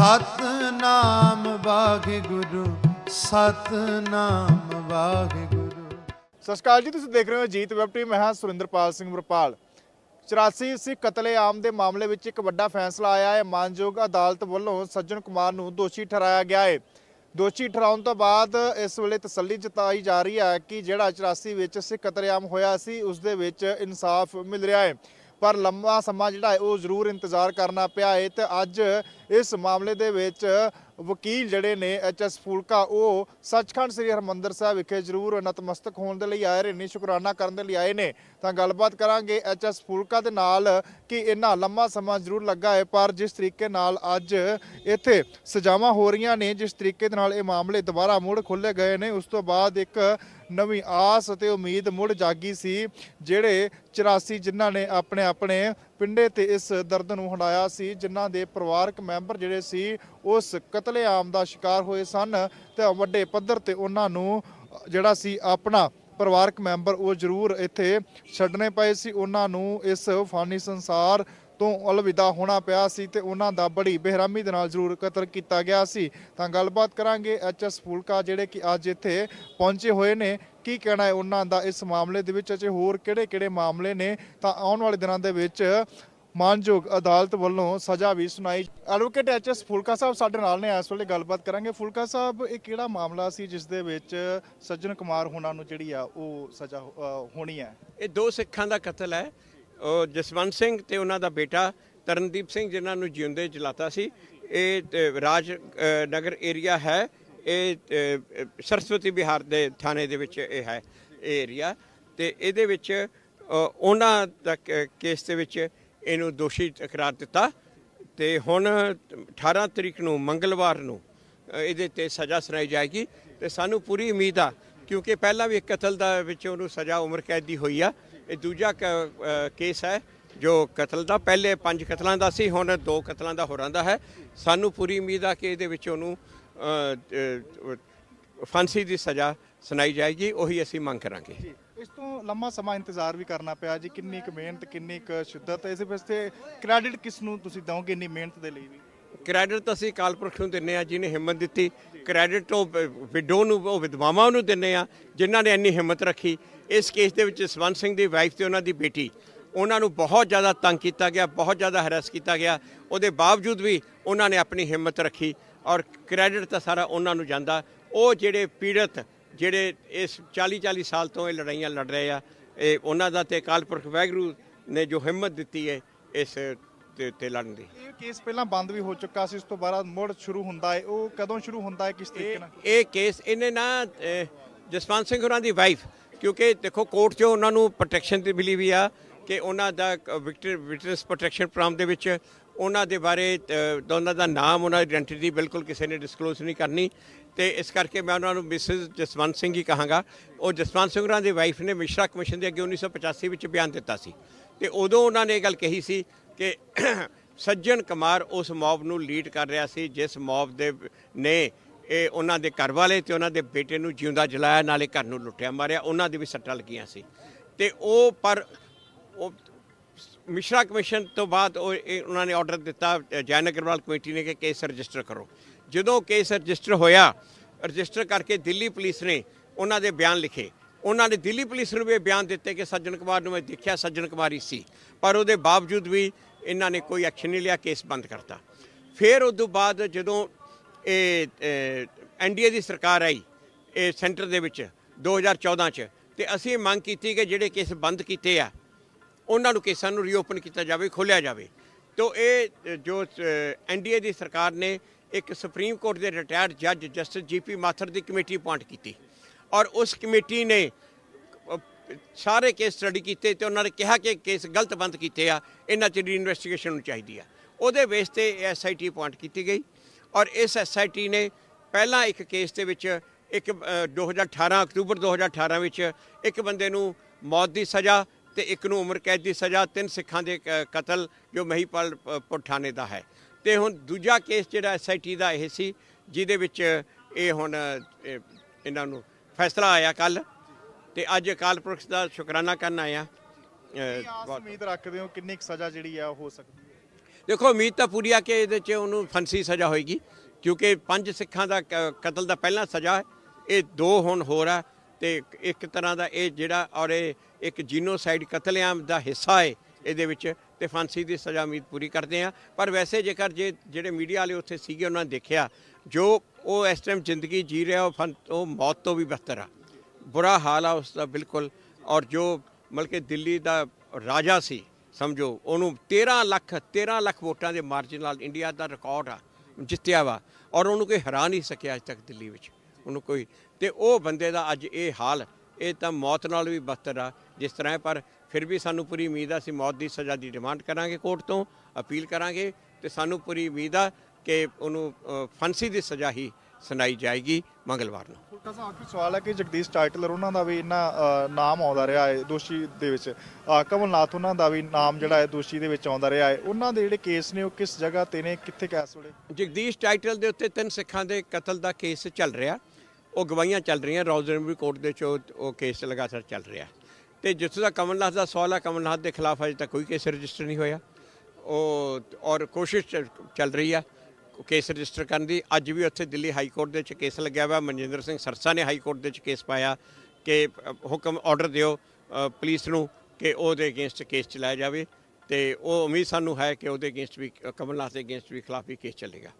ਸਤਨਾਮ ਵਾਹਿਗੁਰੂ ਸਤਨਾਮ ਵਾਹਿਗੁਰੂ। ਸਤਿ ਸ਼੍ਰੀ ਅਕਾਲ ਜੀ, ਤੁਸੀਂ ਦੇਖ ਰਹੇ ਹੋ ਜੀਤ ਵੈਬ ਟੀਵੀ, ਮੈਂ ਹਾਂ ਸੁਰਿੰਦਰਪਾਲ ਸਿੰਘ ਮਰਪਾਲ 84 ਸਿੱਖ ਕਤਲੇਆਮ ਦੇ ਮਾਮਲੇ ਵਿੱਚ ਇੱਕ ਵੱਡਾ ਫੈਸਲਾ ਆਇਆ ਹੈ। ਮਾਨਯੋਗ ਅਦਾਲਤ ਵੱਲੋਂ ਸੱਜਣ ਕੁਮਾਰ ਨੂੰ ਦੋਸ਼ੀ ਠਹਿਰਾਇਆ ਗਿਆ ਹੈ। ਦੋਸ਼ੀ ਠਹਿਰਾਉਣ ਤੋਂ ਬਾਅਦ ਇਸ ਵੇਲੇ ਤਸੱਲੀ ਜਤਾਈ ਜਾ ਰਹੀ ਹੈ ਕਿ ਜਿਹੜਾ 84 ਵਿੱਚ ਸਿੱਖ ਕਤਲੇਆਮ ਹੋਇਆ ਸੀ, ਉਸ ਦੇ ਵਿੱਚ ਇਨਸਾਫ ਮਿਲ ਰਿਹਾ ਹੈ। ਪਰ ਲੰਮਾ ਸਮਾਂ ਜਿਹੜਾ ਹੈ, ਉਹ ਜ਼ਰੂਰ ਇੰਤਜ਼ਾਰ ਕਰਨਾ ਪਿਆ ਹੈ ਤੇ ਅੱਜ ਇਸ ਮਾਮਲੇ ਦੇ ਵਿੱਚ ਵਕੀਲ ਜਿਹੜੇ ਨੇ ਐਚਐਸ ਫੂਲਕਾ, ਉਹ ਸੱਚਖੰਡ ਸ੍ਰੀ ਹਰਮੰਦਰ ਸਾਹਿਬ ਵਿਖੇ ਜ਼ਰੂਰ ਨਤਮਸਤਕ ਹੋਣ ਦੇ ਲਈ ਆਏ ਨੇ ਸ਼ੁਕਰਾਨਾ ਕਰਨ ਦੇ ਲਈ ਆਏ ਨੇ। ਤਾਂ ਗੱਲਬਾਤ ਕਰਾਂਗੇ ਐਚਐਸ ਫੂਲਕਾ ਦੇ ਨਾਲ ਕਿ ਇੰਨਾ ਲੰਮਾ ਸਮਾਂ ਜ਼ਰੂਰ ਲੱਗਾ ਹੈ, ਪਰ ਜਿਸ ਤਰੀਕੇ ਨਾਲ ਅੱਜ ਇੱਥੇ ਸਜ਼ਾਵਾਂ ਹੋ ਰਹੀਆਂ ਨੇ, ਜਿਸ ਤਰੀਕੇ ਦੇ ਨਾਲ ਇਹ ਮਾਮਲੇ ਦੁਬਾਰਾ ਮੁੜ ਖੋਲੇ ਗਏ ਨੇ, ਉਸ ਤੋਂ ਬਾਅਦ ਇੱਕ ਨਵੀਂ ਆਸ ਅਤੇ ਉਮੀਦ ਮੁੜ ਜਾਗੀ ਸੀ, ਜਿਹੜੇ 84 ਜਿਨ੍ਹਾਂ ਨੇ ਆਪਣੇ ਆਪਣੇ ਪਿੰਡੇ ਤੇ ਇਸ ਦਰਦ ਨੂੰ ਹੰਡਾਇਆ ਸੀ, ਜਿਨ੍ਹਾਂ ਦੇ ਪਰਿਵਾਰਕ ਮੈਂਬਰ ਜਿਹੜੇ ਸੀ, ਉਸ ਕਤਲੇਆਮ ਦਾ ਸ਼ਿਕਾਰ ਹੋਏ ਸਨ ਤੇ ਵੱਡੇ ਪੱਧਰ ਤੇ ਉਹਨਾਂ ਨੂੰ, ਜਿਹੜਾ ਸੀ ਆਪਣਾ ਪਰਿਵਾਰਕ ਮੈਂਬਰ ਉਹ ਜ਼ਰੂਰ ਇੱਥੇ ਛੱਡਣੇ ਪਏ ਸੀ। ਉਹਨਾਂ ਨੂੰ ਇਸ ਫਾਨੀ ਸੰਸਾਰ ਤੋਂ ਅਲਵਿਦਾ ਹੋਣਾ ਪਿਆ ਸੀ ਤੇ ਉਹਨਾਂ ਦਾ ਬੜੀ ਬੇਰਹਿਮੀ ਦੇ ਨਾਲ ਜ਼ਰੂਰ ਕਤਲ ਕੀਤਾ ਗਿਆ ਸੀ। ਤਾਂ ਗੱਲਬਾਤ ਕਰਾਂਗੇ ਐਚਐਸ ਫੂਲਕਾ ਜਿਹੜੇ ਕਿ ਅੱਜ ਇੱਥੇ ਪਹੁੰਚੇ ਹੋਏ ਨੇ। ਕੀ ਕਹਿਣਾ ਹੈ ਉਹਨਾਂ ਦਾ ਇਸ ਮਾਮਲੇ ਦੇ ਵਿੱਚ? ਅਜੇ ਹੋਰ ਕਿਹੜੇ-ਕਿਹੜੇ ਮਾਮਲੇ ਨੇ? ਤਾਂ ਆਉਣ ਵਾਲੇ ਦਿਨਾਂ ਦੇ ਵਿੱਚ ਮਾਨਯੋਗ ਅਦਾਲਤ ਵੱਲੋਂ ਸਜ਼ਾ ਵੀ ਸੁਣਾਈ ਐਡਵੋਕੇਟ ਐਚਐਸ ਫੁਲਕਾ ਸਾਹਿਬ ਸਾਡੇ ਨਾਲ ਨੇ। ਇਸ ਵੇਲੇ ਗੱਲਬਾਤ ਕਰਾਂਗੇ। ਫੁਲਕਾ ਸਾਹਿਬ, ਇਹ ਕਿਹੜਾ ਮਾਮਲਾ ਸੀ ਜਿਸ ਦੇ ਵਿੱਚ ਸੱਜਣ ਕੁਮਾਰ ਹੋਣਾ ਨੂੰ ਜਿਹੜੀ ਆ ਉਹ ਸਜ਼ਾ ਹੋਣੀ ਹੈ? ਇਹ ਦੋ ਸਿੱਖਾਂ ਦਾ ਕਤਲ ਹੈ। ਜਸਵੰਤ ਸਿੰਘ ਤੇ ਉਹਨਾਂ ਦਾ ਬੇਟਾ ਤਰਨਦੀਪ ਸਿੰਘ ਜਿਨ੍ਹਾਂ ਨੂੰ ਜਿਉਂਦੇ ਜਲਾਤਾ ਸੀ। ਇਹ ਰਾਜ ਨਗਰ ਏਰੀਆ ਹੈ। ਇਹ ਸਰਸਵਤੀ ਬਿਹਾਰ ਦੇ ਥਾਣੇ ਦੇ ਵਿੱਚ ਇਹ ਹੈ, ਇਹ ਏਰੀਆ ਤੇ ਇਹਦੇ ਵਿੱਚ ਉਹਨਾਂ ਦਾ ਕੇਸ ਦੇ ਵਿੱਚ ਇਹਨੂੰ ਦੋਸ਼ੀ ਇਕਰਾਰ ਦਿੱਤਾ। ਤੇ ਹੁਣ 18 ਤਰੀਕ ਨੂੰ ਮੰਗਲਵਾਰ ਨੂੰ ਇਹਦੇ ਤੇ ਸਜ਼ਾ ਸੁਣਾਈ ਜਾਏਗੀ। ਤੇ ਸਾਨੂੰ ਪੂਰੀ ਉਮੀਦ ਆ ਕਿਉਂਕਿ ਪਹਿਲਾਂ ਵੀ ਇੱਕ ਕਤਲ ਦਾ ਵਿੱਚ ਉਹਨੂੰ ਸਜ਼ਾ ਉਮਰ ਕੈਦ ਦੀ ਹੋਈ ਆ। ਇਹ ਦੂਜਾ ਕ- ਕੇਸ ਹੈ ਜੋ ਕਤਲ ਦਾ। ਪਹਿਲੇ ਪੰਜ ਕਤਲਾਂ ਦਾ ਸੀ, ਹੁਣ ਦੋ ਕਤਲਾਂ ਦਾ ਹੋਰਾਂ ਦਾ ਹੈ। ਸਾਨੂੰ ਪੂਰੀ ਉਮੀਦ ਆ ਕਿ ਇਹਦੇ ਵਿੱਚ ਉਹਨੂੰ ਫਾਂਸੀ ਦੀ ਸਜ਼ਾ ਸੁਣਾਈ ਜਾਏਗੀ। ਉਹੀ ਅਸੀਂ ਮੰਗ ਕਰਾਂਗੇ। ਇਸ ਤੋਂ ਲੰਮਾ ਸਮਾਂ ਇੰਤਜ਼ਾਰ ਵੀ ਕਰਨਾ ਪਿਆ ਜੀ। ਕਿੰਨੀ ਕੁ ਮਿਹਨਤ, ਕਿੰਨੀ ਕੁ ਸ਼ਿੱਦਤ ਇਸ ਵਾਸਤੇ ਕ੍ਰੈਡਿਟ ਕਿਸ ਨੂੰ ਤੁਸੀਂ ਦਵੋਗੇ ਇੰਨੀ ਮਿਹਨਤ ਦੇ ਲਈ ਵੀ? ਕ੍ਰੈਡਿਟ ਤਾਂ ਅਸੀਂ ਕਾਲ ਪੁਰਖ ਨੂੰ ਦਿੰਨੇ ਆ, ਜਿਹਨੇ ਹਿੰਮਤ ਦਿੱਤੀ। ਕ੍ਰੈਡਿਟ ਉਹ ਵਿਡੋ ਨੂੰ, ਉਹ ਵਿਧਵਾਵਾਂ ਨੂੰ ਦਿੰਨੇ ਆ, ਜਿਨ੍ਹਾਂ ਨੇ ਇੰਨੀ ਹਿੰਮਤ ਰੱਖੀ। ਇਸ ਕੇਸ ਦੇ ਵਿੱਚ ਸਵੰਤ ਸਿੰਘ ਦੀ ਵਾਈਫ ਤੇ ਉਹਨਾਂ ਦੀ ਬੇਟੀ। ਉਹਨਾਂ ਨੂੰ ਬਹੁਤ ਜ਼ਿਆਦਾ ਤੰਗ ਕੀਤਾ ਗਿਆ, ਬਹੁਤ ਜ਼ਿਆਦਾ ਹਰਾਸ ਕੀਤਾ ਗਿਆ। ਉਹਦੇ ਬਾਵਜੂਦ ਵੀ ਉਹਨਾਂ ਨੇ ਆਪਣੀ ਹਿੰਮਤ ਰੱਖੀ ਔਰ ਕ੍ਰੈਡਿਟ ਤਾਂ ਸਾਰਾ ਉਹਨਾਂ ਨੂੰ ਜਾਂਦਾ। ਉਹ ਜਿਹੜੇ ਪੀੜਤ, ਜਿਹੜੇ ਇਸ 40 40 ਸਾਲ ਤੋਂ ਇਹ ਲੜਾਈਆਂ ਲੜ ਰਹੇ ਆ, ਇਹ ਉਹਨਾਂ ਦਾ ਤੇ ਕਾਲ ਪੁਰਖ ਵਾਹਿਗੁਰੂ ਨੇ ਜੋ ਹਿੰਮਤ ਦਿੱਤੀ ਹੈ, ਇਸ ਤੇ ਤੇ ਲੜਨ ਦੀ ਇਹ ਕੇਸ ਪਹਿਲਾਂ ਬੰਦ ਵੀ ਹੋ ਚੁੱਕਾ ਸੀ ਉਸ ਤੋਂ ਬਾਅਦ ਮੁੜ ਸ਼ੁਰੂ ਹੁੰਦਾ ਹੈ। ਉਹ ਕਦੋਂ ਸ਼ੁਰੂ ਹੁੰਦਾ ਹੈ ਕਿਸ ਤਰੀਕੇ ਨਾਲ? ਇਹ ਕੇਸ ਇਹਨੇ ਨਾ ਅਹ, ਜਸਵੰਤ ਸਿੰਘ ਹੋਰਾਂ ਦੀ ਵਾਈਫ ਕਿਉਂਕਿ ਦੇਖੋ ਕੋਰਟ 'ਚੋਂ ਉਹਨਾਂ ਨੂੰ ਪ੍ਰੋਟੈਕਸ਼ਨ ਤੇ ਮਿਲੀ ਵੀ ਆ ਕਿ ਉਹਨਾਂ ਦਾ ਵਿਕਟਰ ਵਿਟਨੈਸ ਪ੍ਰੋਟੈਕਸ਼ਨ ਪ੍ਰੋਗਰਾਮ ਦੇ ਵਿੱਚ ਉਹਨਾਂ ਦੇ ਬਾਰੇ ਅਹ, ਤਾਂ ਉਹਨਾਂ ਦਾ ਨਾਮ ਉਹਨਾਂ ਦੀ ਆਇਡੈਂਟੀਟੀ ਬਿਲਕੁਲ ਕਿਸੇ ਨੇ ਡਿਸਕਲੋਜ਼ ਨਹੀਂ ਕਰਨੀ। ਤੇ ਇਸ ਕਰਕੇ ਮੈਂ ਉਹਨਾਂ ਨੂੰ ਮਿਸਿਸ ਜਸਵੰਤ ਸਿੰਘ ਹੀ ਕਹਾਂਗਾ। ਉਹ ਜਸਵੰਤ ਸਿੰਘ ਹੋਰਾਂ ਦੀ ਵਾਈਫ ਨੇ ਮਿਸ਼ਰਾ ਕਮਿਸ਼ਨ ਦੇ ਅੱਗੇ 1985 ਵਿੱਚ ਬਿਆਨ ਦਿੱਤਾ ਸੀ। ਤੇ ਉਦੋਂ ਉਹਨਾਂ ਨੇ ਇਹ ਗੱਲ ਕਹੀ ਸੀ ਕਿ ਸੱਜਣ ਕੁਮਾਰ ਉਸ ਮੌਬ ਨੂੰ ਲੀਡ ਕਰ ਰਿਹਾ ਸੀ, ਜਿਸ ਮੌਬ ਦੇ ਨੇ ਇਹ ਉਹਨਾਂ ਦੇ ਘਰ ਵਾਲੇ ਤੇ ਉਹਨਾਂ ਦੇ ਬੇਟੇ ਨੂੰ ਜਿਉਂਦਾ ਜਲਾਇਆ, ਨਾਲੇ ਘਰ ਨੂੰ ਲੁੱਟਿਆ ਮਾਰਿਆ, ਉਹਨਾਂ ਦੇ ਵੀ ਸੱਟਾਂ ਲੱਗੀਆਂ ਸੀ। ਤੇ ਉਹ ਪਰ ਉਹ ਮਿਸ਼ਰਾ ਕਮਿਸ਼ਨ ਤੋਂ ਬਾਅਦ ਉਹ ਇਹ ਉਹਨਾਂ ਨੇ ਆਰਡਰ ਦਿੱਤਾ ਜੈਨਗਰਵਾਲ ਕਮੇਟੀ ਨੇ ਕਿ ਕੇਸ ਰਜਿਸਟਰ ਕਰੋ। ਜਦੋਂ ਕੇਸ ਰਜਿਸਟਰ ਹੋਇਆ, ਰਜਿਸਟਰ ਕਰਕੇ ਦਿੱਲੀ ਪੁਲਿਸ ਨੇ ਉਹਨਾਂ ਦੇ ਬਿਆਨ ਲਿਖੇ। ਉਹਨਾਂ ਨੇ ਦਿੱਲੀ ਪੁਲਿਸ ਨੂੰ ਵੀ ਇਹ ਬਿਆਨ ਦਿੱਤੇ ਕਿ ਸੱਜਣ ਕੁਮਾਰ ਨੂੰ ਮੈਂ ਦੇਖਿਆ, ਸੱਜਣ ਕੁਮਾਰੀ ਸੀ। ਪਰ ਉਹਦੇ ਬਾਵਜੂਦ ਵੀ ਇਹਨਾਂ ਨੇ ਕੋਈ ਐਕਸ਼ਨ ਨਹੀਂ ਲਿਆ ਕੇਸ ਬੰਦ ਕਰਤਾ। ਫਿਰ ਉਸ ਤੋਂ ਬਾਅਦ ਜਦੋਂ ਇਹ ਐਨਡੀਏ ਦੀ ਸਰਕਾਰ ਆਈ ਇਹ ਸੈਂਟਰ ਦੇ ਵਿੱਚ 2014 ਚ ਤੇ ਅਸੀਂ ਮੰਗ ਕੀਤੀ ਕਿ ਜਿਹੜੇ ਕੇਸ ਬੰਦ ਕੀਤੇ ਆ ਉਹਨਾਂ ਨੂੰ ਕੇਸਾਂ ਨੂੰ ਰੀਓਪਨ ਕੀਤਾ ਜਾਵੇ ਖੋਲ੍ਹਿਆ ਜਾਵੇ। ਤੋ ਇਹ ਅ, ਜੋ ਐਨਡੀਏ ਦੀ ਸਰਕਾਰ ਨੇ ਇੱਕ ਸੁਪਰੀਮ ਕੋਰਟ ਦੇ ਰਿਟਾਇਰਡ ਜੱਜ ਜਸਟਿਸ ਜੀਪੀ ਮਾਥਰ ਦੀ ਕਮੇਟੀ ਅਪਾਇੰਟ ਕੀਤੀ। ਔਰ ਉਸ ਕਮੇਟੀ ਨੇ ਸਾਰੇ ਕੇਸ ਸਟੱਡੀ ਕੀਤੇ ਤੇ ਉਹਨਾਂ ਨੇ ਕਿਹਾ ਕਿ ਕੇਸ ਗਲਤ ਬੰਦ ਕੀਤੇ ਆ ਇਹਨਾਂ 'ਚ ਰੀ ਇਨਵੈਸਟੀਗੇਸ਼ਨ ਹੋਣੀ ਚਾਹੀਦੀ ਆ। ਉਹਦੇ ਬੇਸ ਤੇ ਐਸਆਈਟੀ ਅਪਾਇੰਟ ਕੀਤੀ ਗਈ ਔਰ ਇਸ ਐਸਆਈਟੀ ਨੇ ਪਹਿਲਾਂ ਇੱਕ ਕੇਸ ਦੇ ਵਿੱਚ ਇੱਕ ਅ, 2018 ਅਕਤੂਬਰ 2018 ਵਿੱਚ ਇੱਕ ਬੰਦੇ ਨੂੰ ਮੌਤ ਦੀ ਸਜ਼ਾ ਤੇ ਇੱਕ ਨੂੰ ਉਮਰ ਕੈਦ ਦੀ ਸਜ਼ਾ ਤਿੰਨ ਸਿੱਖਾਂ ਦੇ ਕਤਲ ਜੋ ਮਹੀਪਾਲ ਅ, ਦਾ ਹੈ। ਤੇ ਹੁਣ ਦੂਜਾ ਕੇਸ ਜਿਹੜਾ ਐਸਆਈਟੀ ਦਾ ਇਹ ਸੀ ਜਿਹਦੇ ਵਿੱਚ ਇਹ ਹੁਣ ਇਹਨਾਂ ਨੂੰ ਫੈਸਲਾ ਆਇਆ ਕੱਲ ਤੇ ਅੱਜ ਅਕਾਲ ਪੁਰਖ ਦਾ ਸ਼ੁਕਰਾਨਾ ਕਰਨ ਆਇਆ। ਕੀ ਆਸ ਬਹੁਤ ਉਮੀਦ ਰੱਖਦੇ ਹੋ? ਕਿੰਨੀ ਕੁ ਸਜ਼ਾ ਜਿਹੜੀ ਆ ਉਹ ਹੋ ਸਕਦੀ ਹੈ? ਦੇਖੋ ਉਮੀਦ ਤਾਂ ਪੂਰੀ ਆ ਕਿ ਇਹਦੇ 'ਚ ਉਹਨੂੰ ਫਾਂਸੀ ਸਜ਼ਾ ਹੋਏਗੀ ਕਿਉਂਕਿ ਪੰਜ ਸਿੱਖਾਂ ਦਾ ਕ- ਕਤਲ ਦਾ ਪਹਿਲਾ ਸਜ਼ਾ ਹੈ। ਇਹ ਦੋ ਹੁਣ ਹੋਰ ਆ ਤੇ ਇੱਕ ਤਰ੍ਹਾਂ ਦਾ ਇਹ ਜਿਹੜਾ ਔਰ ਇਹ ਇੱਕ ਜੀਨੋਸਾਈਡ ਕਤਲੇਆਮ ਦਾ ਹਿੱਸਾ ਹੈ ਇਹਦੇ ਵਿੱਚ ਤੇ ਫਾਂਸੀ ਦੀ ਸਜ਼ਾ ਉਮੀਦ ਪੂਰੀ ਕਰਦੇ ਆ ਪਰ ਵੈਸੇ ਜੇਕਰ ਜੇ ਜਿਹੜੇ ਮੀਡੀਆ ਵਾਲੇ ਉੱਥੇ ਸੀਗੇ ਉਹਨਾਂ ਨੇ ਦੇਖਿਆ ਜੋ ਉਹ ਇਸ ਟਾਈਮ ਜ਼ਿੰਦਗੀ ਜੀ ਰਿਹਾ ਉਹ ਫਨ- ਉਹ ਮੌਤ ਤੋਂ ਵੀ ਬਿਹਤਰ ਆ। ਬੁਰਾ ਹਾਲ ਆ ਉਸ ਦਾ ਬਿਲਕੁਲ ਔਰ ਜੋ ਮਤਲਬ ਕਿ ਦਿੱਲੀ ਦਾ ਰਾਜਾ ਸੀ ਸਮਝੋ ਉਹਨੂੰ 13 ਲੱਖ 13 ਲੱਖ ਵੋਟਾਂ ਦੇ ਮਾਰਜਨ ਨਾਲ ਇੰਡੀਆ ਦਾ ਰਿਕਾਰਡ ਆ ਜਿੱਤਿਆ ਵਾ ਔਰ ਉਹਨੂੰ ਕੋਈ ਹਰਾ ਨਹੀਂ ਸਕਿਆ ਅਜ ਤੱਕ ਦਿੱਲੀ ਵਿੱਚ ਉਹਨੂੰ ਕੋਈ ਤੇ ਉਹ ਬੰਦੇ ਦਾ ਅੱਜ ਇਹ ਹਾਲ ਇਹ ਤਾਂ ਮੌਤ ਨਾਲ ਵੀ ਬਦਤਰ ਆ ਜਿਸ ਤਰ੍ਹਾਂ ਪਰ ਫਿਰ ਵੀ ਸਾਨੂੰ ਪੂਰੀ ਉਮੀਦ ਆ ਅਸੀਂ ਮੌਤ ਦੀ ਸਜ਼ਾ ਦੀ ਡਿਮਾਂਡ ਕਰਾਂਗੇ ਕੋਰਟ ਤੋਂ ਅਪੀਲ ਕਰਾਂਗੇ ਤੇ ਸਾਨੂੰ ਪੂਰੀ ਉਮੀਦ ਆ ਕਿ ਉਹਨੂੰ ਅ, ਫਾਂਸੀ ਦੀ ਸਜ਼ਾ ਹੀ ਸੁਣਾਈ ਜਾਏਗੀ ਮੰਗਲਵਾਰ ਨੂੰ। ਛੋਟਾ ਜਿਹਾ ਆਖਰੀ ਸਵਾਲ ਹੈ ਕਿ ਜਗਦੀਸ਼ ਟਾਈਟਲਰ ਉਹਨਾਂ ਦਾ ਵੀ ਇੰਨਾ ਨਾਮ ਆਉਂਦਾ ਰਿਹਾ ਹੈ ਦੋਸ਼ੀ ਦੇ ਵਿੱਚ। ਕਮਲਨਾਥ ਉਹਨਾਂ ਦਾ ਵੀ ਨਾਮ ਜਿਹੜਾ ਹੈ ਦੋਸ਼ੀ ਦੇ ਵਿੱਚ ਆਉਂਦਾ ਰਿਹਾ ਹੈ। ਉਹਨਾਂ ਦੇ ਜਿਹੜੇ ਕੇਸ ਨੇ ਉਹ ਕਿਸ ਜਗ੍ਹਾ ਤੇ ਨੇ? ਕਿੱਥੇ ਕੈਸ ਵੇਲੇ ਜਗਦੀਸ਼ ਟਾਈਟਲ ਦੇ ਉੱਤੇ ਤਿੰਨ ਸਿੱਖਾਂ ਦੇ ਕਤਲ ਦਾ ਕੇਸ ਚੱਲ ਰਿਹਾ। ਉਹ ਗਵਾਹੀਆਂ ਚੱਲ ਰਹੀਆਂ ਰੌਜ਼ਨਬਰੀ ਕੋਰਟ ਦੇ ਚ ਉਹ- ਕੇਸ ਲਗਾਤਾਰ ਚੱਲ ਰਿਹਾ। ਤੇ ਜਿੱਥੋਂ ਦਾ ਕਮਲਨਾਥ ਦਾ ਸਵਾਲ ਹੈ ਕਮਲਨਾਥ ਦੇ ਖਿਲਾਫ ਅਜੇ ਤੱਕ ਕੋਈ ਕੇਸ ਰਜਿਸਟਰ ਨਹੀਂ ਹੋਇਆ। ਉਹ ਔਰ ਕੋਸ਼ਿਸ਼ ਚੱਲ- ਰਹੀ ਆ ਕੇਸ ਰਜਿਸਟਰ ਕਰਨ ਦੀ। ਅੱਜ ਵੀ ਉੱਥੇ ਦਿੱਲੀ ਹਾਈ ਕੋਰਟ ਦੇ ਵਿੱਚ ਕੇਸ ਲੱਗਿਆ ਹੋਇਆ। ਮਨਜਿੰਦਰ ਸਿੰਘ ਸਰਸਾ ਨੇ ਹਾਈ ਕੋਰਟ ਦੇ ਵਿੱਚ ਕੇਸ ਪਾਇਆ ਕਿ ਹੁਕਮ ਆਰਡਰ ਦਿਓ ਅ, ਪੁਲਿਸ ਨੂੰ ਕਿ ਉਹਦੇ ਅਗੇਂਸਟ ਕੇਸ ਚਲਾਇਆ ਜਾਵੇ ਤੇ ਉਹ ਉਮੀਦ ਸਾਨੂੰ ਹੈ ਕਿ ਉਹਦੇ ਅਗੇਂਸਟ ਵੀ ਕਮਲਨਾਥ ਦੇ ਅਗੇਂਸਟ ਵੀ ਖਿਲਾਫ ਵੀ ਕੇਸ ਚੱਲੇਗਾ।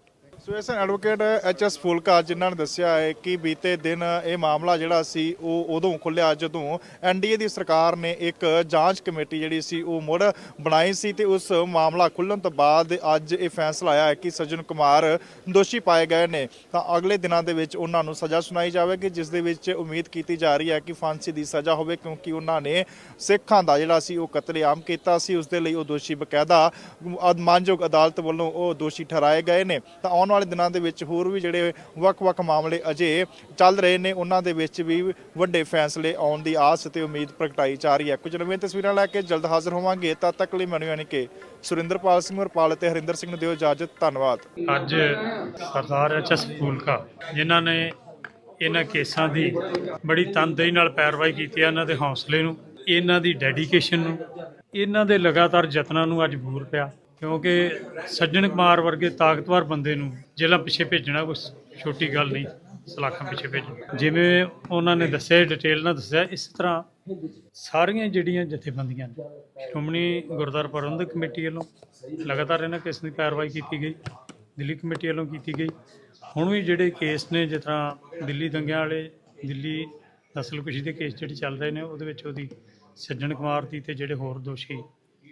ਸੋ ਇਸ ਐਡਵੋਕੇਟ ਐਚ ਐਸ ਫੁਲਕਾ ਜਿਨ੍ਹਾਂ ਨੇ ਦੱਸਿਆ ਹੈ ਕਿ ਬੀਤੇ ਦਿਨ ਇਹ ਮਾਮਲਾ ਜਿਹੜਾ ਸੀ, ਉਹ ਉਦੋਂ ਖੁੱਲਿਆ ਜਦੋਂ ਐਨਡੀਏ ਦੀ ਸਰਕਾਰ ਨੇ ਇੱਕ ਜਾਂਚ ਕਮੇਟੀ ਜਿਹੜੀ ਸੀ, ਉਹ ਮੁੜ ਬਣਾਈ ਸੀ ਤੇ ਉਸ ਮਾਮਲਾ ਖੁੱਲਣ ਤੋਂ ਬਾਅਦ ਅੱਜ ਇਹ ਫੈਸਲਾ ਆਇਆ ਹੈ ਕਿ ਸੱਜਣ ਕੁਮਾਰ ਦੋਸ਼ੀ ਪਾਏ ਗਏ ਨੇ। ਤਾਂ ਅਗਲੇ ਦਿਨਾਂ ਦੇ ਵਿੱਚ ਉਹਨਾਂ ਨੂੰ ਸਜ਼ਾ ਸੁਣਾਈ ਜਾਵੇਗੀ, ਜਿਸ ਦੇ ਵਿੱਚ ਉਮੀਦ ਕੀਤੀ ਜਾ ਰਹੀ ਹੈ ਕਿ ਫਾਂਸੀ ਦੀ ਸਜ਼ਾ ਹੋਵੇ, ਕਿਉਂਕਿ ਉਹਨਾਂ ਨੇ ਸਿੱਖਾਂ ਦਾ ਜਿਹੜਾ ਸੀ, ਉਹ ਕਤਲੇਆਮ ਕੀਤਾ ਸੀ। ਉਸ ਦੇ ਲਈ ਉਹ ਦੋਸ਼ੀ ਬਕਾਇਦਾ ਮਾਨਯੋਗ ਅਦਾਲਤ ਵੱਲੋਂ ਉਹ ਦੋਸ਼ੀ ਠਹਿਰਾਏ ਗਏ ਨੇ। ਤਾਂ ਆਉਣ ਵਾਲੇ ਦਿਨਾਂ ਦੇ ਵਿੱਚ ਹੋਰ ਵੀ ਜਿਹੜੇ ਵੱਖ-ਵੱਖ ਮਾਮਲੇ ਅਜੇ ਚੱਲ ਰਹੇ ਨੇ, ਉਹਨਾਂ ਦੇ ਵਿੱਚ ਵੀ ਵੱਡੇ ਫੈਸਲੇ ਆਉਣ ਦੀ ਆਸ ਤੇ ਉਮੀਦ ਪ੍ਰਗਟਾਈ ਜਾ ਰਹੀ ਹੈ। ਕੁਝ ਨਵੀਆਂ ਤਸਵੀਰਾਂ ਲੈ ਕੇ ਜਲਦ ਹਾਜ਼ਰ ਹੋਵਾਂਗੇ, ਤਦ ਤੱਕ ਲਈ ਮੈਨੂੰ ਯਾਨੀ ਕਿ ਸੁਰਿੰਦਰਪਾਲ ਸਿੰਘ ਵਰਪਾਲ ਅਤੇ ਹਰਿੰਦਰ ਸਿੰਘ ਨੂੰ ਦਿਓ ਇਜਾਜ਼ਤ। ਧੰਨਵਾਦ। ਅੱਜ ਸਰਦਾਰ ਐਚ.ਐਸ. ਫੂਲਕਾ, ਜਿਨ੍ਹਾਂ ਨੇ ਇਹਨਾਂ ਕੇਸਾਂ ਦੀ ਬੜੀ ਤਨਦੇਹੀ ਨਾਲ ਪੈਰਵਾਈ ਕੀਤੀ ਹੈ, ਇਹਨਾਂ ਦੇ ਹੌਸਲੇ ਨੂੰ, ਇਹਨਾਂ ਦੀ ਡੈਡੀਕੇਸ਼ਨ ਨੂੰ, ਇਹਨਾਂ ਦੇ ਲਗਾਤਾਰ ਯਤਨਾਂ ਨੂੰ ਅੱਜ ਬੂਰ ਪਿਆ। ਕਿਉਂਕਿ ਸੱਜਣ ਕੁਮਾਰ ਵਰਗੇ ਤਾਕਤਵਰ ਬੰਦੇ ਨੂੰ ਜੇਲ੍ਹਾਂ ਪਿੱਛੇ ਭੇਜਣਾ ਕੋਈ ਛੋਟੀ ਗੱਲ ਨਹੀਂ, ਸਲਾਖਾਂ ਪਿੱਛੇ ਭੇਜਣਾ। ਜਿਵੇਂ ਉਹਨਾਂ ਨੇ ਦੱਸਿਆ ਡਿਟੇਲ ਨਾਲ ਦੱਸਿਆ, ਇਸ ਤਰ੍ਹਾਂ ਸਾਰੀਆਂ ਜਿਹੜੀਆਂ ਜਥੇਬੰਦੀਆਂ ਨੇ, ਸ਼੍ਰੋਮਣੀ ਗੁਰਦੁਆਰਾ ਪ੍ਰਬੰਧਕ ਕਮੇਟੀ ਵੱਲੋਂ ਲਗਾਤਾਰ ਇਹਨਾਂ ਕੇਸ ਦੀ ਕਾਰਵਾਈ ਕੀਤੀ ਗਈ, ਦਿੱਲੀ ਕਮੇਟੀ ਵੱਲੋਂ ਕੀਤੀ ਗਈ। ਹੁਣ ਵੀ ਜਿਹੜੇ ਕੇਸ ਨੇ, ਜਿਸ ਤਰ੍ਹਾਂ ਦਿੱਲੀ ਦੰਗਿਆਂ ਵਾਲੇ, ਦਿੱਲੀ ਨਸਲਕੁਸ਼ੀ ਦੇ ਕੇਸ ਜਿਹੜੇ ਚੱਲ ਰਹੇ ਨੇ, ਉਹਦੇ ਵਿੱਚ ਉਹਦੀ ਸੱਜਣ ਕੁਮਾਰ ਦੀ ਤੇ ਜਿਹੜੇ ਹੋਰ ਦੋਸ਼ੀ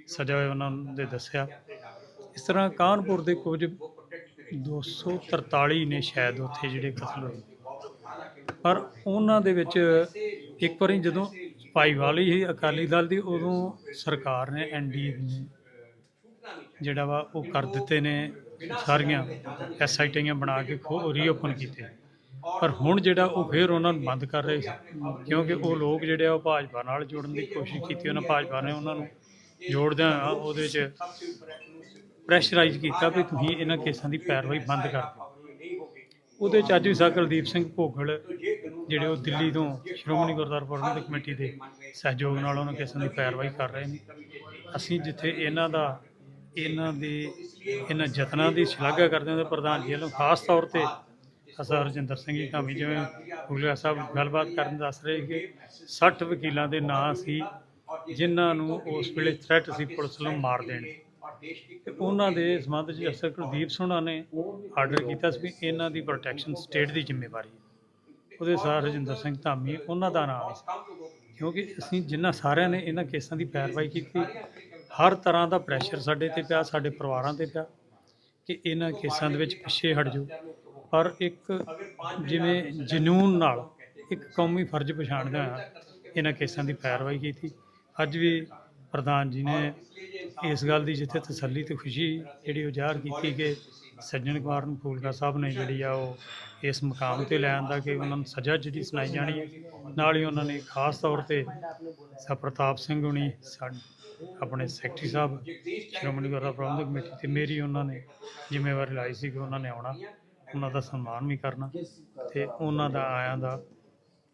ਸਜ਼ਾ ਹੋਇਆ ਉਹਨਾਂ ਦੇ ਦੱਸਿਆ। ਇਸ ਤਰ੍ਹਾਂ ਕਾਨਪੁਰ ਦੇ ਕੁਝ 243 ਨੇ ਸ਼ਾਇਦ ਉੱਥੇ ਜਿਹੜੇ ਕਤਲ ਹੋਏ। ਪਰ ਉਹਨਾਂ ਦੇ ਵਿੱਚ ਇੱਕ ਵਾਰੀ ਜਦੋਂ ਭਾਈਵਾਲੀ ਹੀ ਅਕਾਲੀ ਦਲ ਦੀ, ਉਦੋਂ ਸਰਕਾਰ ਨੇ ਐਨਡੀਏ ਨੇ ਜਿਹੜਾ ਵਾ ਉਹ ਕਰ ਦਿੱਤੇ ਨੇ ਸਾਰੀਆਂ ਐਸਆਈਟੀਆਂ ਬਣਾ ਕੇ ਖੋ, ਰੀਓਪਨ ਕੀਤੇ। ਪਰ ਹੁਣ ਜਿਹੜਾ ਉਹ ਫੇਰ ਉਹਨਾਂ ਨੂੰ ਬੰਦ ਕਰ ਰਹੇ ਸੀ, ਕਿਉਂਕਿ ਉਹ ਲੋਕ ਜਿਹੜੇ ਆ ਉਹ ਭਾਜਪਾ ਨਾਲ ਜੋੜਨ ਦੀ ਕੋਸ਼ਿਸ਼ ਕੀਤੀ, ਉਹਨਾਂ ਭਾਜਪਾ ਨੇ ਉਹਨਾਂ ਨੂੰ ਜੋੜਦਿਆਂ ਉਹਦੇ ਵਿੱਚ ਪ੍ਰੈਸ਼ਰਾਈਜ਼ ਕੀਤਾ ਵੀ ਤੁਸੀਂ ਇਹਨਾਂ ਕੇਸਾਂ ਦੀ ਪੈਰਵਾਈ ਬੰਦ ਕਰ ਦਿਓ। ਉਹਦੇ ਚ ਅੱਜ ਵੀ ਸਾ ਕੁਲਦੀਪ ਸਿੰਘ ਭੋਗਲ, ਜਿਹੜੇ ਉਹ ਦਿੱਲੀ ਤੋਂ ਸ਼੍ਰੋਮਣੀ ਗੁਰਦੁਆਰਾ ਪ੍ਰਬੰਧਕ ਕਮੇਟੀ ਦੇ ਸਹਿਯੋਗ ਨਾਲ ਉਹਨਾਂ ਕੇਸਾਂ ਦੀ ਪੈਰਵਾਈ ਕਰ ਰਹੇ ਨੇ। ਅਸੀਂ ਜਿੱਥੇ ਇਹਨਾਂ ਦਾ, ਇਹਨਾਂ ਦੇ, ਇਹਨਾਂ ਯਤਨਾਂ ਦੀ ਸ਼ਲਾਘਾ ਕਰਦੇ ਹਾਂ ਪ੍ਰਧਾਨ ਜੀ ਵੱਲੋਂ ਖਾਸ ਤੌਰ ਤੇ ਅਸਰ ਰਜਿੰਦਰ ਸਿੰਘ ਜੀ ਧਾਮੀ ਜਿਵੇਂ ਫੂਲਿਆ ਸਾਹਿਬ ਗੱਲਬਾਤ ਕਰਨ ਦੱਸ ਰਹੇ ਕਿ 60 ਵਕੀਲਾਂ ਦੇ ਨਾਂ ਸੀ ਜਿਨ੍ਹਾਂ ਨੂੰ ਉਸ ਵੇਲੇ ਥ੍ਰੈਟ ਸੀ, ਪੁਲਿਸ ਨੂੰ ਮਾਰ ਦੇਣ। ਦੀ। ਤੇ ਉਹਨਾਂ ਦੇ ਸੰਬੰਧ ਵਿੱਚ ਅਫਸਰ ਕੁਲਦੀਪ ਸੋਹਣਾ ਨੇ ਆਰਡਰ ਕੀਤਾ ਸੀ ਵੀ ਇਹਨਾਂ ਦੀ ਪ੍ਰੋਟੈਕਸ਼ਨ ਸਟੇਟ ਦੀ ਜ਼ਿੰਮੇਵਾਰੀ ਹੈ। ਉਹਦੇ ਸਾਰ ਰਜਿੰਦਰ ਸਿੰਘ ਧਾਮੀ, ਉਹਨਾਂ ਦਾ ਨਾਮ ਸੀ। ਕਿਉਂਕਿ ਅਸੀਂ ਜਿਨ੍ਹਾਂ ਸਾਰਿਆਂ ਨੇ ਇਹਨਾਂ ਕੇਸਾਂ ਦੀ ਪੈਰਵਾਈ ਕੀਤੀ, ਹਰ ਤਰ੍ਹਾਂ ਦਾ ਪ੍ਰੈਸ਼ਰ ਸਾਡੇ ਤੇ ਪਿਆ, ਸਾਡੇ ਪਰਿਵਾਰਾਂ ਤੇ ਪਿਆ ਕਿ ਇਹਨਾਂ ਕੇਸਾਂ ਦੇ ਵਿੱਚ ਪਿੱਛੇ ਹਟ ਜਾਓ। ਪਰ ਇੱਕ ਜਿਵੇਂ ਜਨੂਨ ਨਾਲ ਇੱਕ ਕੌਮੀ ਫਰਜ਼ ਪਛਾਣਦਾ ਹੋਇਆ ਇਹਨਾਂ ਕੇਸਾਂ ਦੀ ਪੈਰਵਾਈ ਕੀਤੀ। ਅੱਜ ਵੀ ਪ੍ਰਧਾਨ ਜੀ ਨੇ ਇਸ ਗੱਲ ਦੀ ਜਿੱਥੇ ਤਸੱਲੀ ਤੇ ਖੁਸ਼ੀ ਜਿਹੜੀ ਉਹ ਜ਼ਾਹਰ ਕੀਤੀ ਕਿ ਸੱਜਣ ਕੁਮਾਰ ਨੂੰ ਫੂਲਕਾ ਸਾਹਿਬ ਨੇ ਜਿਹੜੀ ਆ ਉਹ ਇਸ ਮੁਕਾਮ ਤੇ ਲੈ ਆਂਦਾ ਕਿ ਉਹਨਾਂ ਨੂੰ ਸਜ਼ਾ ਜਿਹੜੀ ਸੁਣਾਈ ਜਾਣੀ ਨਾਲ ਹੀ ਉਹਨਾਂ ਨੇ ਖਾਸ ਤੌਰ ਤੇ ਸਾ ਪ੍ਰਤਾਪ ਸਿੰਘ ਹੁਣੀ ਸਾਡੇ ਆਪਣੇ ਸੈਕਟਰੀ ਸਾਹਿਬ, ਸ਼੍ਰੋਮਣੀ ਗੁਰਦੁਆਰਾ ਪ੍ਰਬੰਧਕ ਕਮੇਟੀ ਤੇ ਮੇਰੀ ਉਹਨਾਂ ਨੇ ਜ਼ਿੰਮੇਵਾਰੀ ਲਾਈ ਸੀ ਕਿ ਉਹਨਾਂ ਨੇ ਆਉਣਾ, ਉਹਨਾਂ ਦਾ ਸਨਮਾਨ ਵੀ ਕਰਨਾ ਤੇ ਉਹਨਾਂ ਦਾ ਆਇਆਂ ਦਾ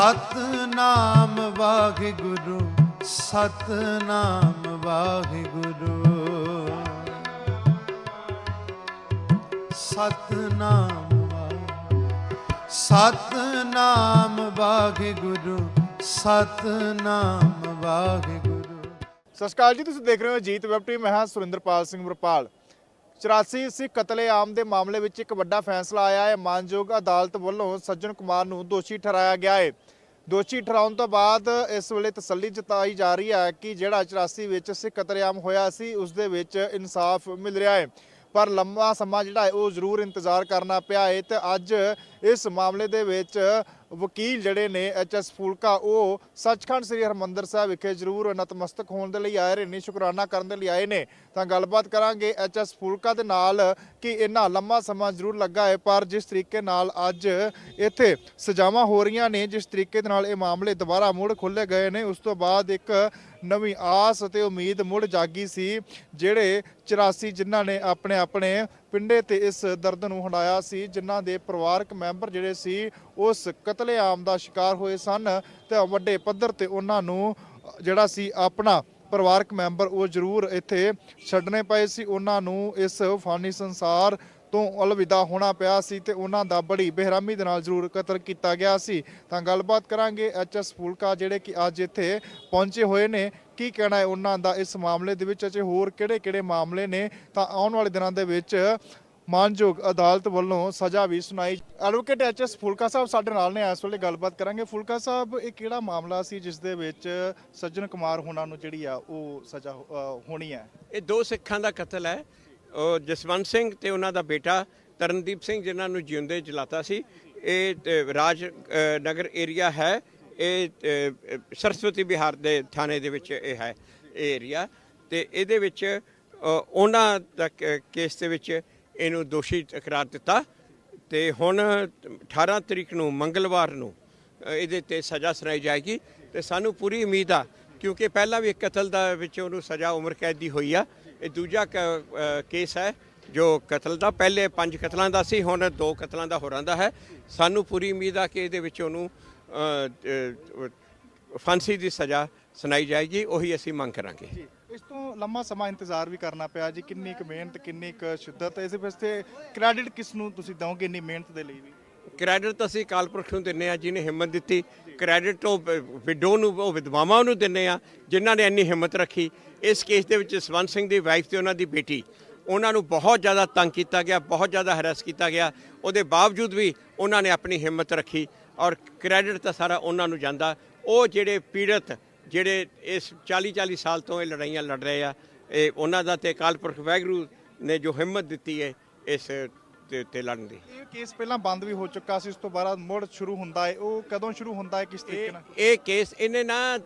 ਸਤਨਾਮ ਵਾਹਿਗੁਰੂ ਸਤਨਾਮ ਵਾਹਿਗੁਰੂ। ਸਤਨਾਮ ਵਾਹਿ- ਸਤਨਾਮ ਵਾਹਿਗੁਰੂ ਸਤਨਾਮ ਵਾਹਿਗੁਰੂ। ਸਤਿ ਸ਼੍ਰੀ ਅਕਾਲ ਜੀ, ਤੁਸੀਂ ਦੇਖ ਰਹੇ ਹੋ ਜੀਤ ਵੈਬ ਟੀਵੀ, ਮੈਂ ਹਾਂ ਸੁਰਿੰਦਰਪਾਲ ਸਿੰਘ ਵਰਪਾਲ। 84 ਸਿੱਖ ਕਤਲੇਆਮ ਦੇ ਮਾਮਲੇ ਵਿੱਚ ਇੱਕ ਵੱਡਾ ਫੈਸਲਾ ਆਇਆ ਹੈ। ਮਾਨਯੋਗ ਅਦਾਲਤ ਵੱਲੋਂ ਸੱਜਣ ਕੁਮਾਰ ਨੂੰ ਦੋਸ਼ੀ ਠਹਿਰਾਇਆ ਗਿਆ ਹੈ। ਦੋਸ਼ੀ ਠਹਿਰਾਉਣ ਤੋਂ ਬਾਅਦ ਇਸ ਵੇਲੇ ਤਸੱਲੀ ਜਤਾਈ ਜਾ ਰਹੀ ਹੈ ਕਿ ਜਿਹੜਾ 84 ਵਿੱਚ ਸਿੱਖ ਕਤਲੇਆਮ ਹੋਇਆ ਸੀ, ਉਸ ਦੇ ਵਿੱਚ ਇਨਸਾਫ ਮਿਲ ਰਿਹਾ ਹੈ। ਪਰ ਲੰਮਾ ਸਮਾਂ ਜਿਹੜਾ ਹੈ, ਉਹ ਜ਼ਰੂਰ ਇੰਤਜ਼ਾਰ ਕਰਨਾ ਪਿਆ ਹੈ ਤੇ ਅੱਜ ਇਸ ਮਾਮਲੇ ਦੇ ਵਿੱਚ ਵਕੀਲ ਜਿਹੜੇ ਨੇ ਐਚਐਸ ਫੂਲਕਾ, ਉਹ ਸੱਚਖੰਡ ਸ੍ਰੀ ਹਰਮੰਦਰ ਸਾਹਿਬ ਵਿਖੇ ਜ਼ਰੂਰ ਨਤਮਸਤਕ ਹੋਣ ਦੇ ਲਈ ਆਏ ਰਹੇ ਨੇ, ਸ਼ੁਕਰਾਨਾ ਕਰਨ ਦੇ ਲਈ ਆਏ ਨੇ। ਤਾਂ ਗੱਲਬਾਤ ਕਰਾਂਗੇ ਐਚਐਸ ਫੂਲਕਾ ਦੇ ਨਾਲ ਕਿ ਇੰਨਾ ਲੰਮਾ ਸਮਾਂ ਜ਼ਰੂਰ ਲੱਗਾ ਹੈ, ਪਰ ਜਿਸ ਤਰੀਕੇ ਨਾਲ ਅੱਜ ਇੱਥੇ ਸਜ਼ਾਵਾਂ ਹੋ ਰਹੀਆਂ ਨੇ, ਜਿਸ ਤਰੀਕੇ ਦੇ ਨਾਲ ਇਹ ਮਾਮਲੇ ਦੁਬਾਰਾ ਮੁੜ ਖੋਲੇ ਗਏ ਨੇ, ਉਸ ਤੋਂ ਬਾਅਦ ਇੱਕ ਨਵੀਂ ਆਸ ਅਤੇ ਉਮੀਦ ਮੁੜ ਜਾਗੀ ਸੀ, ਜਿਹੜੇ 84 ਜਿਨ੍ਹਾਂ ਨੇ ਆਪਣੇ ਆਪਣੇ ਪਿੰਡੇ ਤੇ ਇਸ ਦਰਦ ਨੂੰ ਹੰਡਾਇਆ ਸੀ, ਜਿਨ੍ਹਾਂ ਦੇ ਪਰਿਵਾਰਕ ਮੈਂਬਰ ਜਿਹੜੇ ਸੀ, ਉਸ ਕਤਲੇਆਮ ਦਾ ਸ਼ਿਕਾਰ ਹੋਏ ਸਨ ਤੇ ਵੱਡੇ ਪੱਧਰ ਤੇ ਉਹਨਾਂ ਨੂੰ, ਜਿਹੜਾ ਸੀ ਆਪਣਾ ਪਰਿਵਾਰਕ ਮੈਂਬਰ ਉਹ ਜ਼ਰੂਰ ਇੱਥੇ ਛੱਡਣੇ ਪਏ ਸੀ। ਉਹਨਾਂ ਨੂੰ ਇਸ ਫਾਨੀ ਸੰਸਾਰ ਤੋਂ ਅਲਵਿਦਾ ਹੋਣਾ ਪਿਆ ਸੀ ਤੇ ਉਹਨਾਂ ਦਾ ਬੜੀ ਬੇਰਹਿਮੀ ਦੇ ਨਾਲ ਜ਼ਰੂਰ ਕਤਲ ਕੀਤਾ ਗਿਆ ਸੀ। ਤਾਂ ਗੱਲਬਾਤ ਕਰਾਂਗੇ ਐਚਐਸ ਫੂਲਕਾ ਜਿਹੜੇ ਕਿ ਅੱਜ ਇੱਥੇ ਪਹੁੰਚੇ ਹੋਏ ਨੇ। ਕੀ ਕਹਿਣਾ ਹੈ ਉਹਨਾਂ ਦਾ ਇਸ ਮਾਮਲੇ ਦੇ ਵਿੱਚ? ਅਜੇ ਹੋਰ ਕਿਹੜੇ-ਕਿਹੜੇ ਮਾਮਲੇ ਨੇ? ਤਾਂ ਆਉਣ ਵਾਲੇ ਦਿਨਾਂ ਦੇ ਵਿੱਚ ਮਾਨਯੋਗ ਅਦਾਲਤ ਵੱਲੋਂ ਸਜ਼ਾ ਵੀ ਸੁਣਾਈ ਐਡਵੋਕੇਟ ਐਚਐਸ ਫੁਲਕਾ ਸਾਹਿਬ ਸਾਡੇ ਨਾਲ ਨੇ। ਇਸ ਵੇਲੇ ਗੱਲਬਾਤ ਕਰਾਂਗੇ। ਫੁਲਕਾ ਸਾਹਿਬ, ਇਹ ਕਿਹੜਾ ਮਾਮਲਾ ਸੀ ਜਿਸ ਦੇ ਵਿੱਚ ਸੱਜਣ ਕੁਮਾਰ ਹੋਣਾ ਨੂੰ ਜਿਹੜੀ ਆ ਉਹ ਸਜ਼ਾ ਹੋਣੀ ਹੈ? ਇਹ ਦੋ ਸਿੱਖਾਂ ਦਾ ਕਤਲ ਹੈ। ਜਸਵੰਤ ਸਿੰਘ ਤੇ ਉਹਨਾਂ ਦਾ ਬੇਟਾ ਤਰਨਦੀਪ ਸਿੰਘ, ਜਿਨ੍ਹਾਂ ਨੂੰ ਜਿਉਂਦੇ ਜਲਾਤਾ ਸੀ। ਇਹ ਰਾਜ ਨਗਰ ਏਰੀਆ ਹੈ। ਇਹ ਸਰਸਵਤੀ ਬਿਹਾਰ ਦੇ ਥਾਣੇ ਦੇ ਵਿੱਚ ਇਹ ਹੈ, ਇਹ ਏਰੀਆ ਤੇ ਇਹਦੇ ਵਿੱਚ ਉਹਨਾਂ ਦਾ ਕੇਸ ਦੇ ਵਿੱਚ ਇਹਨੂੰ ਦੋਸ਼ੀ ਕਰਾਰ ਦਿੱਤਾ। ਤੇ ਹੁਣ 18 ਤਰੀਕ ਨੂੰ, ਮੰਗਲਵਾਰ ਨੂੰ ਇਹਦੇ ਤੇ ਸਜ਼ਾ ਸੁਣਾਈ ਜਾਏਗੀ। ਤੇ ਸਾਨੂੰ ਪੂਰੀ ਉਮੀਦ ਆ, ਕਿਉਂਕਿ ਪਹਿਲਾਂ ਵੀ ਕਤਲ ਦਾ ਵਿੱਚ ਉਹਨੂੰ ਸਜ਼ਾ ਉਮਰ ਕੈਦ ਦੀ ਹੋਈ ਆ। ਇਹ ਦੂਜਾ ਕ- ਕੇਸ ਹੈ, ਜੋ ਕਤਲ ਦਾ। ਪਹਿਲੇ ਪੰਜ ਕਤਲਾਂ ਦਾ ਸੀ, ਹੁਣ ਦੋ ਕਤਲਾਂ ਦਾ ਹੋਰਾਂ ਦਾ ਹੈ। ਸਾਨੂੰ ਪੂਰੀ ਉਮੀਦ ਆ ਕਿ ਇਹਦੇ ਵਿੱਚ ਉਹਨੂੰ ਫਾਂਸੀ ਦੀ ਸਜ਼ਾ ਸੁਣਾਈ ਜਾਏਗੀ। ਉਹੀ ਅਸੀਂ ਮੰਗ ਕਰਾਂਗੇ। ਇਸ ਤੋਂ ਲੰਮਾ ਸਮਾਂ ਇੰਤਜ਼ਾਰ ਵੀ ਕਰਨਾ ਪਿਆ ਜੀ। ਕਿੰਨੀ ਕੁ ਮਿਹਨਤ, ਕਿੰਨੀ ਕੁ ਸ਼ਿੱਦਤ ਇਸ ਵਾਸਤੇ ਕ੍ਰੈਡਿਟ ਕਿਸ ਨੂੰ ਤੁਸੀਂ ਦਵੋਗੇ ਇੰਨੀ ਮਿਹਨਤ ਦੇ ਲਈ ਵੀ? ਕ੍ਰੈਡਿਟ ਤਾਂ ਅਸੀਂ ਅਕਾਲ ਪੁਰਖ ਨੂੰ ਦਿੰਨੇ ਆ ਜਿਹਨੇ ਹਿੰਮਤ ਦਿੱਤੀ। ਕ੍ਰੈਡਿਟ ਉਹ ਵਿਡੋ ਨੂੰ, ਉਹ ਵਿਧਵਾਵਾਂ ਨੂੰ ਦਿੰਨੇ ਆ ਜਿਨ੍ਹਾਂ ਨੇ ਇੰਨੀ ਹਿੰਮਤ ਰੱਖੀ। ਇਸ ਕੇਸ ਦੇ ਵਿੱਚ ਸਵੰਤ ਸਿੰਘ ਦੀ ਵਾਈਫ ਤੇ ਉਹਨਾਂ ਦੀ ਬੇਟੀ। ਉਹਨਾਂ ਨੂੰ ਬਹੁਤ ਜ਼ਿਆਦਾ ਤੰਗ ਕੀਤਾ ਗਿਆ, ਬਹੁਤ ਜ਼ਿਆਦਾ ਹਰਾਸ ਕੀਤਾ ਗਿਆ। ਉਹਦੇ ਬਾਵਜੂਦ ਵੀ ਉਹਨਾਂ ਨੇ ਆਪਣੀ ਹਿੰਮਤ ਰੱਖੀ ਔਰ ਕ੍ਰੈਡਿਟ ਤਾਂ ਸਾਰਾ ਉਹਨਾਂ ਨੂੰ ਜਾਂਦਾ। ਉਹ ਜਿਹੜੇ ਪੀੜਤ, ਜਿਹੜੇ ਇਸ 40 40 ਸਾਲ ਤੋਂ ਇਹ ਲੜਾਈਆਂ ਲੜ ਰਹੇ ਆ, ਇਹ ਉਹਨਾਂ ਦਾ ਤੇ ਅਕਾਲ ਪੁਰਖ ਵਾਹਿਗੁਰੂ ਨੇ ਜੋ ਹਿੰਮਤ ਦਿੱਤੀ ਹੈ, ਇਸ ਤੇ ਤੇ ਲੜਨ ਦੀ। ਇਹ ਕੇਸ ਪਹਿਲਾਂ ਬੰਦ ਵੀ ਹੋ ਚੁੱਕਾ ਸੀ ਉਸ ਤੋਂ ਬਾਅਦ ਮੁੜ ਸ਼ੁਰੂ ਹੁੰਦਾ ਹੈ। ਉਹ ਕਦੋਂ ਸ਼ੁਰੂ ਹੁੰਦਾ ਹੈ ਕਿਸ ਤਰੀਕੇ ਨਾਲ? ਇਹ ਕੇਸ ਇਹਨੇ ਨਾ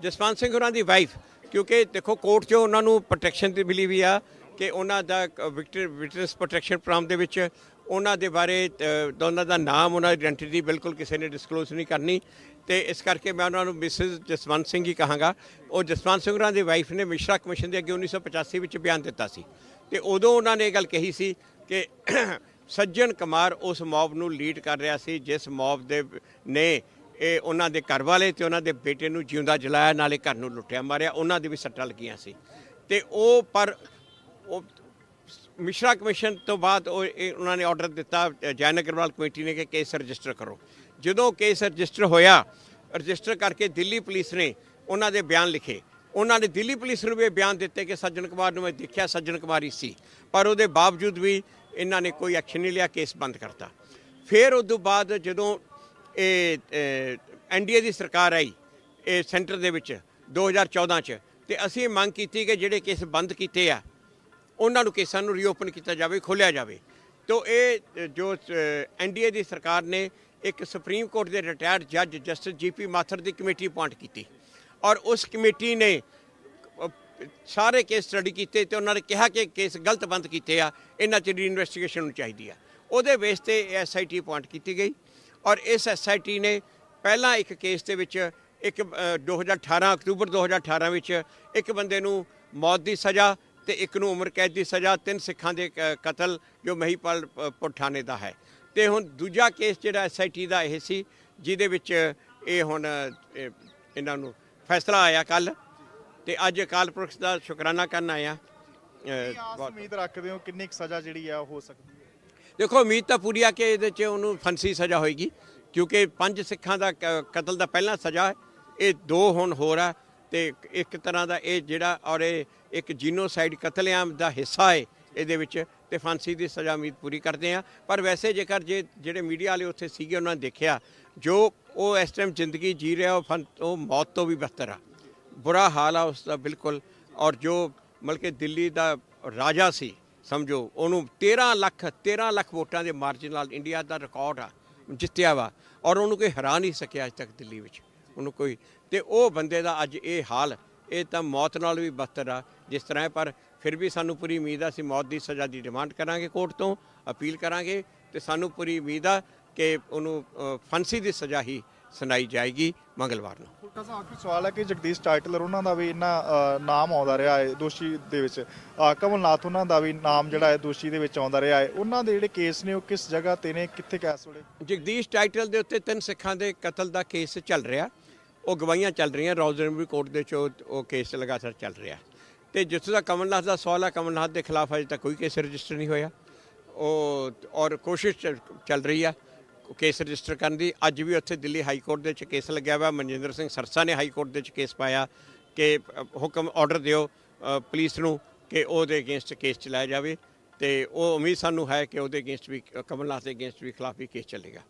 ਜਸਵੰਤ ਸਿੰਘ ਹੋਰਾਂ ਦੀ ਵਾਈਫ ਕਿਉਂਕਿ ਦੇਖੋ ਕੋਰਟ 'ਚੋਂ ਉਹਨਾਂ ਨੂੰ ਪ੍ਰੋਟੈਕਸ਼ਨ ਤੇ ਮਿਲੀ ਵੀ ਆ ਕਿ ਉਹਨਾਂ ਦਾ ਵਿਟਨੈਸ ਪ੍ਰੋਟੈਕਸ਼ਨ ਪ੍ਰੋਗਰਾਮ ਦੇ ਵਿੱਚ ਉਹਨਾਂ ਦੇ ਬਾਰੇ ਉਹਨਾਂ ਦਾ ਨਾਮ ਉਹਨਾਂ ਦੀ ਆਇਡੈਂਟੀਟੀ ਬਿਲਕੁਲ ਕਿਸੇ ਨੇ ਡਿਸਕਲੋਜ਼ ਨਹੀਂ ਕਰਨੀ। ਤੇ ਇਸ ਕਰਕੇ ਮੈਂ ਉਹਨਾਂ ਨੂੰ ਮਿਸਿਸ ਜਸਵੰਤ ਸਿੰਘ ਹੀ ਕਹਾਂਗਾ। ਉਹ ਜਸਵੰਤ ਸਿੰਘ ਹੋਰਾਂ ਦੀ ਵਾਈਫ ਨੇ ਮਿਸ਼ਰਾ ਕਮਿਸ਼ਨ ਦੇ ਅੱਗੇ 1985 ਵਿੱਚ ਬਿਆਨ ਦਿੱਤਾ ਸੀ। ਤੇ ਉਦੋਂ ਉਹਨਾਂ ਨੇ ਇਹ ਗੱਲ ਕਹੀ ਸੀ ਕਿ ਸੱਜਣ ਕੁਮਾਰ ਉਸ ਮੌਬ ਨੂੰ ਲੀਡ ਕਰ ਰਿਹਾ ਸੀ, ਜਿਸ ਮੌਬ ਦੇ ਨੇ ਇਹ ਉਹਨਾਂ ਦੇ ਘਰ ਵਾਲੇ ਤੇ ਉਹਨਾਂ ਦੇ ਬੇਟੇ ਨੂੰ ਜਿਉਂਦਾ ਜਲਾਇਆ, ਨਾਲੇ ਘਰ ਨੂੰ ਲੁੱਟਿਆ ਮਾਰਿਆ, ਉਹਨਾਂ ਦੇ ਵੀ ਸੱਟਾਂ ਲੱਗੀਆਂ ਸੀ। ਤੇ ਉਹ ਪਰ ਉਹ ਮਿਸ਼ਰਾ ਕਮਿਸ਼ਨ ਤੋਂ ਬਾਅਦ ਉਹ ਇਹ ਉਹਨਾਂ ਨੇ ਆਰਡਰ ਦਿੱਤਾ ਜੈਨਗਰਵਾਲ ਕਮੇਟੀ ਨੇ ਕਿ ਕੇਸ ਰਜਿਸਟਰ ਕਰੋ। ਜਦੋਂ ਕੇਸ ਰਜਿਸਟਰ ਹੋਇਆ, ਰਜਿਸਟਰ ਕਰਕੇ ਦਿੱਲੀ ਪੁਲਿਸ ਨੇ ਉਹਨਾਂ ਦੇ ਬਿਆਨ ਲਿਖੇ। ਉਹਨਾਂ ਨੇ ਦਿੱਲੀ ਪੁਲਿਸ ਨੂੰ ਵੀ ਇਹ ਬਿਆਨ ਦਿੱਤੇ ਕਿ ਸੱਜਣ ਕੁਮਾਰ ਨੂੰ ਮੈਂ ਦੇਖਿਆ, ਸੱਜਣ ਕੁਮਾਰੀ ਸੀ। ਪਰ ਉਹਦੇ ਬਾਵਜੂਦ ਵੀ ਇਹਨਾਂ ਨੇ ਕੋਈ ਐਕਸ਼ਨ ਨਹੀਂ ਲਿਆ ਕੇਸ ਬੰਦ ਕਰਤਾ। ਫਿਰ ਉਸ ਤੋਂ ਬਾਅਦ ਜਦੋਂ ਇਹ ਐਨਡੀਏ ਦੀ ਸਰਕਾਰ ਆਈ ਇਹ ਸੈਂਟਰ ਦੇ ਵਿੱਚ 2014 ਚ ਤੇ ਅਸੀਂ ਮੰਗ ਕੀਤੀ ਕਿ ਜਿਹੜੇ ਕੇਸ ਬੰਦ ਕੀਤੇ ਆ ਉਹਨਾਂ ਨੂੰ ਕੇਸਾਂ ਨੂੰ ਰੀਓਪਨ ਕੀਤਾ ਜਾਵੇ ਖੋਲ੍ਹਿਆ ਜਾਵੇ। ਤੋ ਇਹ ਅ, ਜੋ ਐਨਡੀਏ ਦੀ ਸਰਕਾਰ ਨੇ ਇੱਕ ਸੁਪਰੀਮ ਕੋਰਟ ਦੇ ਰਿਟਾਇਰਡ ਜੱਜ ਜਸਟਿਸ ਜੀਪੀ ਮਾਥਰ ਦੀ ਕਮੇਟੀ ਅਪਾਇੰਟ ਕੀਤੀ। ਔਰ ਉਸ ਕਮੇਟੀ ਨੇ ਸਾਰੇ ਕੇਸ ਸਟੱਡੀ ਕੀਤੇ ਤੇ ਉਹਨਾਂ ਨੇ ਕਿਹਾ ਕਿ ਕੇਸ ਗਲਤ ਬੰਦ ਕੀਤੇ ਆ ਇਹਨਾਂ 'ਚ ਇਨਵੈਸਟੀਗੇਸ਼ਨ ਨੂੰ ਚਾਹੀਦੀ ਆ। ਉਹਦੇ ਬੇਸ ਤੇ ਐਸਆਈਟੀ ਅਪਾਇੰਟ ਕੀਤੀ ਗਈ ਔਰ ਇਸ ਐਸਆਈਟੀ ਨੇ ਪਹਿਲਾਂ ਇੱਕ ਕੇਸ ਦੇ ਵਿੱਚ ਇੱਕ ਅ, 2018 ਅਕਤੂਬਰ 2018 ਵਿੱਚ ਇੱਕ ਬੰਦੇ ਨੂੰ ਮੌਤ ਦੀ ਸਜ਼ਾ ਤੇ ਇੱਕ ਨੂੰ ਉਮਰ ਕੈਦ ਦੀ ਸਜ਼ਾ ਤਿੰਨ ਸਿੱਖਾਂ ਦੇ ਕਤਲ ਜੋ ਮਹੀਪਾਲ ਅ, ਦਾ ਹੈ। ਤੇ ਹੁਣ ਦੂਜਾ ਕੇਸ ਜਿਹੜਾ ਐਸਆਈਟੀ ਦਾ ਇਹ ਸੀ ਜਿਹਦੇ ਵਿੱਚ ਇਹ ਹੁਣ ਇਹਨਾਂ ਨੂੰ ਫੈਸਲਾ ਆਇਆ ਕੱਲ ਤੇ ਅੱਜ ਅਕਾਲ ਪੁਰਖ ਦਾ ਸ਼ੁਕਰਾਨਾ ਕਰਨ ਆਇਆ ਉਮੀਦ ਰੱਖਦੇ ਹੋ? ਕਿੰਨੀ ਸਜ਼ਾ ਜਿਹੜੀ ਆ ਹੋ ਸਕਦੀ ਹੈ? ਦੇਖੋ ਉਮੀਦ ਤਾਂ ਪੂਰੀ ਆ ਕਿ ਇਹਦੇ 'ਚ ਉਹਨੂੰ ਫਾਂਸੀ ਸਜ਼ਾ ਹੋਏਗੀ ਕਿਉਂਕਿ ਪੰਜ ਸਿੱਖਾਂ ਦਾ ਕਤਲ ਦਾ ਪਹਿਲਾ ਸਜ਼ਾ ਇਹ ਦੋ ਹੁਣ ਹੋਰ ਆ ਤੇ ਇੱਕ ਤਰ੍ਹਾਂ ਦਾ ਇਹ ਜਿਹੜਾ ਔਰ ਇਹ ਇੱਕ ਜੀਨੋਸਾਈਡ ਕਤਲੇਆਮ ਦਾ ਹਿੱਸਾ ਹੈ ਇਹਦੇ ਵਿੱਚ ਤੇ ਫਾਂਸੀ ਦੀ ਸਜ਼ਾ ਉਮੀਦ ਪੂਰੀ ਕਰਦੇ ਆ ਪਰ ਵੈਸੇ ਜੇਕਰ ਜੇ ਜਿਹੜੇ ਮੀਡੀਆ ਵਾਲੇ ਉੱਥੇ ਸੀਗੇ ਉਹਨਾਂ ਨੇ ਦੇਖਿਆ ਜੋ ਉਹ ਇਸ ਟਾਈਮ ਜ਼ਿੰਦਗੀ ਜੀ ਰਿਹਾ ਉਹ ਮੌਤ ਤੋਂ ਵੀ ਬਿਹਤਰ ਆ। ਬੁਰਾ ਹਾਲ ਆ ਉਸ ਦਾ ਬਿਲਕੁਲ। ਔਰ ਜੋ ਮਤਲਬ ਕਿ ਦਿੱਲੀ ਦਾ ਰਾਜਾ ਸੀ ਸਮਝੋ ਉਹਨੂੰ 13 ਲੱਖ 13 ਲੱਖ ਵੋਟਾਂ ਦੇ ਮਾਰਜਨ ਨਾਲ ਇੰਡੀਆ ਦਾ ਰਿਕਾਰਡ ਆ ਜਿੱਤਿਆ ਵਾ। ਔਰ ਉਹਨੂੰ ਕੋਈ ਹਰਾ ਨਹੀਂ ਸਕਿਆ ਅਜ ਤੱਕ ਦਿੱਲੀ ਵਿੱਚ। ਉਹਨੂੰ ਕੋਈ ਤੇ ਉਹ ਬੰਦੇ ਦਾ ਅੱਜ ਇਹ ਹਾਲ ਇਹ ਤਾਂ ਮੌਤ ਨਾਲ ਵੀ ਬਦਤਰ ਆ। ਜਿਸ ਤਰ੍ਹਾਂ ਹੈ ਪਰ ਫਿਰ ਵੀ ਸਾਨੂੰ ਪੂਰੀ ਉਮੀਦ ਆ ਅਸੀਂ ਮੌਤ ਦੀ ਸਜ਼ਾ ਦੀ ਡਿਮਾਂਡ ਕਰਾਂਗੇ ਕੋਰਟ ਤੋਂ ਅਪੀਲ ਕਰਾਂਗੇ। ਤੇ ਸਾਨੂੰ ਪੂਰੀ ਉਮੀਦ ਆ ਕਿ ਉਹਨੂੰ ਅ, ਫਾਂਸੀ ਦੀ ਸਜ਼ਾ ਹੀ ਸੁਣਾਈ ਜਾਏਗੀ ਮੰਗਲਵਾਰ ਨੂੰ। ਫੁਲਕਾ ਸਾਹਿਬ ਆਖਰੀ ਸਵਾਲ ਹੈ ਕਿ ਜਗਦੀਸ਼ ਟਾਈਟਲਰ ਉਹਨਾਂ ਦਾ ਵੀ ਇੰਨਾ ਅ, ਨਾਮ ਆਉਂਦਾ ਰਿਹਾ ਹੈ ਦੋਸ਼ੀ ਦੇ ਵਿੱਚ। ਅ, ਕਮਲਨਾਥ ਉਹਨਾਂ ਦਾ ਵੀ ਨਾਮ ਜਿਹੜਾ ਹੈ ਦੋਸ਼ੀ ਦੇ ਵਿੱਚ ਆਉਂਦਾ ਰਿਹਾ ਹੈ। ਉਹਨਾਂ ਦੇ ਜਿਹੜੇ ਕੇਸ ਨੇ ਉਹ ਕਿਸ ਜਗ੍ਹਾ ਤੇ ਨੇ? ਕਿੱਥੇ ਕੈਸ ਵੇਲੇ ਜਗਦੀਸ਼ ਟਾਈਟਲ ਦੇ ਉੱਤੇ ਤਿੰਨ ਸਿੱਖਾਂ ਦੇ ਕਤਲ ਦਾ ਕੇਸ ਚੱਲ ਰਿਹਾ। ਉਹ ਗਵਾਹੀਆਂ ਚੱਲ ਰਹੀਆਂ ਰੌਜ਼ਨਬਰੀ ਕੋਰਟ ਦੇ ਚ ਉਹ- ਕੇਸ ਲਗਾਤਾਰ ਚੱਲ ਰਿਹਾ। ਤੇ ਜਿੱਥੇ ਦਾ ਕਮਲਨਾਥ ਦਾ ਸਵਾਲ ਹੈ ਕਮਲਨਾਥ ਦੇ ਖਿਲਾਫ ਅਜੇ ਤੱਕ ਕੋਈ ਕੇਸ ਰਜਿਸਟਰ ਨਹੀਂ ਹੋਇਆ। ਉਹ ਔਰ ਕੋਸ਼ਿਸ਼ ਚੱਲ- ਚੱਲ ਰਹੀ ਆ ਕੇਸ ਰਜਿਸਟਰ ਕਰਨ ਦੀ। ਅੱਜ ਵੀ ਉੱਥੇ ਦਿੱਲੀ ਹਾਈ ਕੋਰਟ ਦੇ ਵਿੱਚ ਕੇਸ ਲੱਗਿਆ ਹੋਇਆ। ਮਨਜਿੰਦਰ ਸਿੰਘ ਸਰਸਾ ਨੇ ਹਾਈ ਕੋਰਟ ਦੇ ਵਿੱਚ ਕੇਸ ਪਾਇਆ ਕਿ ਹੁਕਮ ਆਰਡਰ ਦਿਓ ਅ, ਪੁਲਿਸ ਨੂੰ ਕਿ ਉਹਦੇ ਅਗੇਂਸਟ ਕੇਸ ਚਲਾਇਆ ਜਾਵੇ ਤੇ ਉਹ ਉਮੀਦ ਸਾਨੂੰ ਹੈ ਕਿ ਉਹਦੇ ਅਗੇਂਸਟ ਵੀ ਕਮਲਨਾਥ ਦੇ ਅਗੇਂਸਟ ਵੀ ਖਿਲਾਫ ਵੀ ਕੇਸ ਚੱਲੇਗਾ।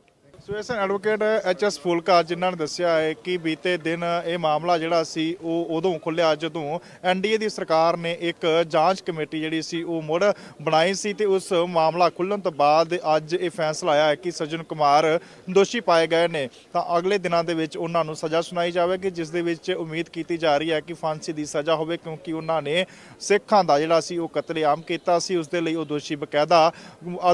So advocate H S Phoolka, ਜਿਨ੍ਹਾਂ ਨੇ ਦੱਸਿਆ ਹੈ ਕਿ ਬੀਤੇ ਦਿਨ ਇਹ ਮਾਮਲਾ ਜਿਹੜਾ ਸੀ, ਉਹ ਉਦੋਂ ਖੁੱਲਿਆ ਜਦੋਂ ਐਨਡੀਏ ਦੀ ਸਰਕਾਰ ਨੇ ਇੱਕ ਜਾਂਚ ਕਮੇਟੀ ਜਿਹੜੀ ਸੀ, ਉਹ ਮੁੜ ਬਣਾਈ ਸੀ ਤੇ ਉਸ ਮਾਮਲਾ ਖੁੱਲਣ ਤੋਂ ਬਾਅਦ ਅੱਜ ਇਹ ਫੈਸਲਾ ਆਇਆ ਹੈ ਕਿ ਸਜਨ ਕੁਮਾਰ ਦੋਸ਼ੀ ਪਾਏ ਗਏ ਨੇ। ਤਾਂ ਅਗਲੇ ਦਿਨਾਂ ਦੇ ਵਿੱਚ ਉਹਨਾਂ ਨੂੰ ਸਜ਼ਾ ਸੁਣਾਈ ਜਾਵੇਗੀ, ਜਿਸ ਦੇ ਵਿੱਚ ਉਮੀਦ ਕੀਤੀ ਜਾ ਰਹੀ ਹੈ ਕਿ ਫਾਂਸੀ ਦੀ ਸਜ਼ਾ ਹੋਵੇ, ਕਿਉਂਕਿ ਉਹਨਾਂ ਨੇ ਸਿੱਖਾਂ ਦਾ ਜਿਹੜਾ ਸੀ, ਉਹ ਕਤਲੇਆਮ ਕੀਤਾ ਸੀ। ਉਸ ਦੇ ਲਈ ਉਹ ਦੋਸ਼ੀ ਬਕਾਇਦਾ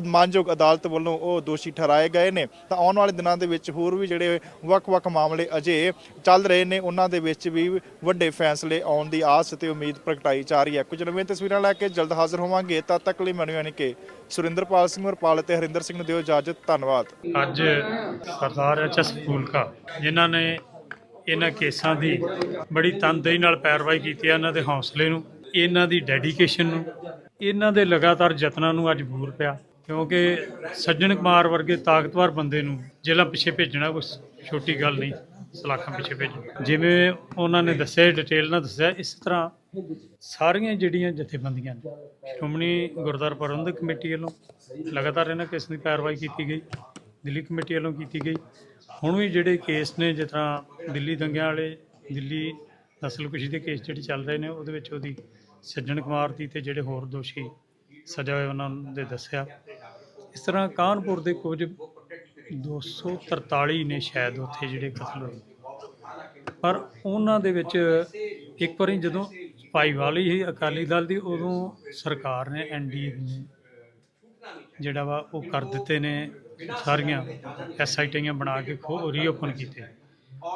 ਮਾਨਯੋਗ ਅਦਾਲਤ ਵੱਲੋਂ ਉਹ ਦੋਸ਼ੀ ਠਹਿਰਾਏ ਗਏ ਨੇ। ਤਾਂ ਆਉਣ ਵਾਲੇ ਦਿਨਾਂ ਦੇ ਵਿੱਚ ਹੋਰ ਵੀ ਜਿਹੜੇ ਵੱਖ-ਵੱਖ ਮਾਮਲੇ ਅਜੇ ਚੱਲ ਰਹੇ ਨੇ, ਉਹਨਾਂ ਦੇ ਵਿੱਚ ਵੀ ਵੱਡੇ ਫੈਸਲੇ ਆਉਣ ਦੀ ਆਸ ਤੇ ਉਮੀਦ ਪ੍ਰਗਟਾਈ ਜਾ ਰਹੀ ਹੈ। ਕੁਝ ਨਵੀਆਂ ਤਸਵੀਰਾਂ ਲੈ ਕੇ ਜਲਦ ਹਾਜ਼ਰ ਹੋਵਾਂਗੇ ਤਦ ਤੱਕ ਲਈ ਮੈਨੂੰ ਯਾਨੀ ਕਿ ਸੁਰਿੰਦਰਪਾਲ ਸਿੰਘ ਵਰਪਾਲ ਤੇ ਹਰਿੰਦਰ ਸਿੰਘ ਨੂੰ ਦਿਓ ਇਜਾਜ਼ਤ। ਧੰਨਵਾਦ। ਅੱਜ ਸਰਦਾਰ ਐਚ.ਐਸ. ਫੂਲਕਾ, ਜਿਨ੍ਹਾਂ ਨੇ ਇਹਨਾਂ ਕੇਸਾਂ ਦੀ ਬੜੀ ਤਨਦੇਹੀ ਨਾਲ ਪੈਰਵਾਈ ਕੀਤੀ ਹੈ, ਇਹਨਾਂ ਦੇ ਹੌਸਲੇ ਨੂੰ, ਇਹਨਾਂ ਦੀ ਡੈਡੀਕੇਸ਼ਨ ਨੂੰ, ਇਹਨਾਂ ਦੇ ਲਗਾਤਾਰ ਯਤਨਾਂ ਨੂੰ ਅੱਜ ਬੂਰ ਪਿਆ। ਕਿਉਂਕਿ ਸੱਜਣ ਕੁਮਾਰ ਵਰਗੇ ਤਾਕਤਵਰ ਬੰਦੇ ਨੂੰ ਜੇਲ੍ਹਾਂ ਪਿੱਛੇ ਭੇਜਣਾ ਕੋਈ ਛੋਟੀ ਗੱਲ ਨਹੀਂ, ਸਲਾਖਾਂ ਪਿੱਛੇ ਭੇਜਣਾ। ਜਿਵੇਂ ਉਹਨਾਂ ਨੇ ਦੱਸਿਆ ਡਿਟੇਲ ਨਾਲ ਦੱਸਿਆ, ਇਸ ਤਰ੍ਹਾਂ ਸਾਰੀਆਂ ਜਿਹੜੀਆਂ ਜਥੇਬੰਦੀਆਂ ਨੇ, ਸ਼੍ਰੋਮਣੀ ਗੁਰਦੁਆਰਾ ਪ੍ਰਬੰਧਕ ਕਮੇਟੀ ਵੱਲੋਂ ਲਗਾਤਾਰ ਇਹਨਾਂ ਕੇਸ ਦੀ ਕਾਰਵਾਈ ਕੀਤੀ ਗਈ, ਦਿੱਲੀ ਕਮੇਟੀ ਵੱਲੋਂ ਕੀਤੀ ਗਈ। ਹੁਣ ਵੀ ਜਿਹੜੇ ਕੇਸ ਨੇ, ਜਿਸ ਤਰ੍ਹਾਂ ਦਿੱਲੀ ਦੰਗਿਆਂ ਵਾਲੇ, ਦਿੱਲੀ ਨਸਲਕੁਸ਼ੀ ਦੇ ਕੇਸ ਜਿਹੜੇ ਚੱਲ ਰਹੇ ਨੇ, ਉਹਦੇ ਵਿੱਚ ਉਹਦੀ ਸੱਜਣ ਕੁਮਾਰ ਦੀ ਤੇ ਜਿਹੜੇ ਹੋਰ ਦੋਸ਼ੀ ਸਜ਼ਾ ਹੋਏ ਉਹਨਾਂ ਦੇ ਦੱਸਿਆ। ਇਸ ਤਰ੍ਹਾਂ ਕਾਨਪੁਰ ਦੇ ਕੁਝ 243 ਨੇ ਸ਼ਾਇਦ ਉੱਥੇ ਜਿਹੜੇ ਕਤਲ ਹੋਏ। ਪਰ ਉਹਨਾਂ ਦੇ ਵਿੱਚ ਇੱਕ ਵਾਰੀ ਜਦੋਂ ਭਾਈਵਾਲੀ ਹੀ ਅਕਾਲੀ ਦਲ ਦੀ, ਉਦੋਂ ਸਰਕਾਰ ਨੇ ਐਨਡੀਏ ਨੇ ਜਿਹੜਾ ਵਾ ਉਹ ਕਰ ਦਿੱਤੇ ਨੇ ਸਾਰੀਆਂ ਐਸਆਈਟੀਆਂ ਬਣਾ ਕੇ ਖੋ, ਰੀਓਪਨ ਕੀਤੇ।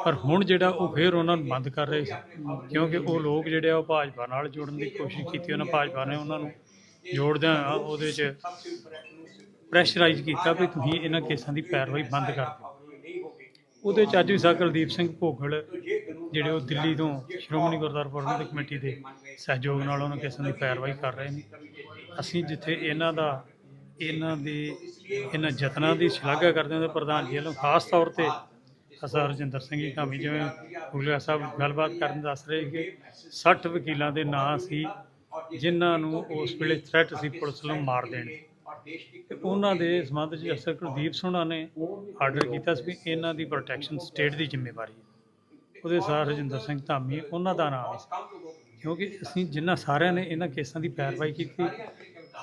ਪਰ ਹੁਣ ਜਿਹੜਾ ਉਹ ਫੇਰ ਉਹਨਾਂ ਨੂੰ ਬੰਦ ਕਰ ਰਹੇ ਸੀ, ਕਿਉਂਕਿ ਉਹ ਲੋਕ ਜਿਹੜੇ ਆ ਉਹ ਭਾਜਪਾ ਨਾਲ ਜੋੜਨ ਦੀ ਕੋਸ਼ਿਸ਼ ਕੀਤੀ, ਉਹਨਾਂ ਭਾਜਪਾ ਨੇ ਉਹਨਾਂ ਨੂੰ ਜੋੜਦਿਆਂ ਉਹਦੇ 'ਚ ਪ੍ਰੈਸ਼ਰਾਈਜ਼ ਕੀਤਾ ਵੀ ਤੁਸੀਂ ਇਹਨਾਂ ਕੇਸਾਂ ਦੀ ਪੈਰਵਾਈ ਬੰਦ ਕਰ ਦਿਓ। ਉਹਦੇ ਚ ਅੱਜ ਵੀ ਸਾ ਕੁਲਦੀਪ ਸਿੰਘ ਭੋਗਲ, ਜਿਹੜੇ ਉਹ ਦਿੱਲੀ ਤੋਂ ਸ਼੍ਰੋਮਣੀ ਗੁਰਦੁਆਰਾ ਪ੍ਰਬੰਧਕ ਕਮੇਟੀ ਦੇ ਸਹਿਯੋਗ ਨਾਲ ਉਹਨਾਂ ਕੇਸਾਂ ਦੀ ਪੈਰਵਾਈ ਕਰ ਰਹੇ ਨੇ। ਅਸੀਂ ਜਿੱਥੇ ਇਹਨਾਂ ਦਾ, ਇਹਨਾਂ ਦੀ, ਇਹਨਾਂ ਯਤਨਾਂ ਦੀ ਸ਼ਲਾਘਾ ਕਰਦੇ ਹਾਂ ਤੇ ਪ੍ਰਧਾਨ ਜੀ ਵੱਲੋਂ ਖਾਸ ਤੌਰ ਤੇ ਅਸਾ ਰਜਿੰਦਰ ਸਿੰਘ ਜੀ ਧਾਮੀ ਜਿਵੇਂ ਗੁਲਗਾ ਸਾਹਿਬ ਗੱਲਬਾਤ ਕਰਨ ਦੱਸ ਰਹੇ ਕਿ 60 ਵਕੀਲਾਂ ਦੇ ਨਾਂ ਸੀ, ਜਿਨ੍ਹਾਂ ਨੂੰ ਉਸ ਵੇਲੇ ਥ੍ਰੈਟ ਸੀ ਪੁਲਿਸ ਨੂੰ ਮਾਰ ਦੇਣ। ਤੇ ਉਹਨਾਂ ਦੇ ਸੰਬੰਧ 'ਚ ਅਫਸਰ ਕੁਲਦੀਪ ਸੋਹਣਾ ਨੇ ਆਰਡਰ ਕੀਤਾ ਸੀ ਵੀ ਇਹਨਾਂ ਦੀ ਪ੍ਰੋਟੈਕਸ਼ਨ ਸਟੇਟ ਦੀ ਜ਼ਿੰਮੇਵਾਰੀ ਹੈ। ਉਹਦੇ ਸਾਰ ਰਜਿੰਦਰ ਸਿੰਘ ਧਾਮੀ, ਉਹਨਾਂ ਦਾ ਨਾਮ ਸੀ ਕਿਉਂਕਿ ਅਸੀਂ ਜਿਨ੍ਹਾਂ ਸਾਰਿਆਂ ਨੇ ਇਹਨਾਂ ਕੇਸਾਂ ਦੀ ਪੈਰਵਾਈ ਕੀਤੀ,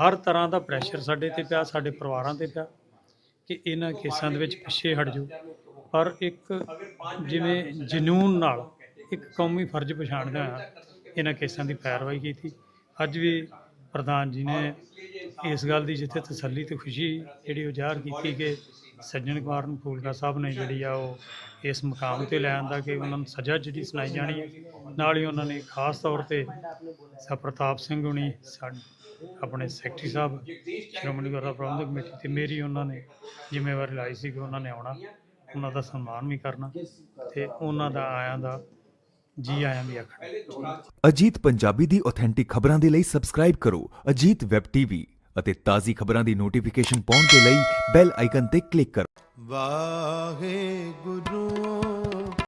ਹਰ ਤਰ੍ਹਾਂ ਦਾ ਪ੍ਰੈਸ਼ਰ ਸਾਡੇ ਤੇ ਪਿਆ, ਸਾਡੇ ਪਰਿਵਾਰਾਂ ਤੇ ਪਿਆ ਕਿ ਇਹਨਾਂ ਕੇਸਾਂ ਦੇ ਵਿੱਚ ਪਿੱਛੇ ਹਟ ਜਾਓ। ਪਰ ਇੱਕ ਜਿਵੇਂ ਜਨੂਨ ਨਾਲ ਇੱਕ ਕੌਮੀ ਫਰਜ਼ ਪਛਾਣਦੇ ਹੋਇਆ ਇਹਨਾਂ ਕੇਸਾਂ ਦੀ ਪੈਰਵਾਈ ਕੀਤੀ। ਅੱਜ ਵੀ ਪ੍ਰਧਾਨ ਜੀ ਨੇ ਇਸ ਗੱਲ ਦੀ ਜਿੱਥੇ ਤਸੱਲੀ ਤੇ ਖੁਸ਼ੀ ਜਿਹੜੀ ਉਹ ਜ਼ਾਹਰ ਕੀਤੀ ਕਿ ਸੱਜਣ ਕੁਮਾਰ ਨੂੰ ਫੂਲਕਾ ਸਾਹਿਬ ਨੇ ਜਿਹੜੀ ਆ ਉਹ ਇਸ ਮੁਕਾਮ ਤੇ ਲੈ ਆਂਦਾ ਕਿ ਉਹਨਾਂ ਨੂੰ ਸਜ਼ਾ ਜਿਹੜੀ ਸੁਣਾਈ ਜਾਣੀ ਹੈ। ਨਾਲ ਹੀ ਉਹਨਾਂ ਨੇ ਖਾਸ ਤੌਰ ਤੇ ਸਾ ਪ੍ਰਤਾਪ ਸਿੰਘ ਹੁਣੀ ਸਾਡੇ ਆਪਣੇ ਸੈਕਟਰੀ ਸਾਹਿਬ, ਸ਼੍ਰੋਮਣੀ ਗੁਰਦੁਆਰਾ ਪ੍ਰਬੰਧਕ ਕਮੇਟੀ ਤੇ ਮੇਰੀ ਉਹਨਾਂ ਨੇ ਜ਼ਿੰਮੇਵਾਰੀ ਲਾਈ ਸੀ ਕਿ ਉਹਨਾਂ ਨੇ ਆਉਣਾ, ਉਹਨਾਂ ਦਾ ਸਨਮਾਨ ਵੀ ਕਰਨਾ ਤੇ ਉਹਨਾਂ ਦਾ ਆਇਆਂ ਦਾ ਜੀ ਆਇਆਂ ਵੀ ਆਖਣਾ। ਅਜੀਤ ਪੰਜਾਬੀ ਦੀ ਆਥੈਂਟਿਕ ਖਬਰਾਂ ਦੇ ਲਈ ਸਬਸਕ੍ਰਾਈਬ ਕਰੋ ਅਜੀਤ ਵੈਬ ਟੀਵੀ ਅਤੇ ਤਾਜ਼ੀ ਖਬਰਾਂ ਦੀ ਨੋਟੀਫਿਕੇਸ਼ਨ ਪਾਉਣ ਦੇ ਲਈ ਬੈਲ ਆਈਕਨ ਤੇ ਕਲਿੱਕ ਕਰੋ। ਵਾਹਿਗੁਰੂ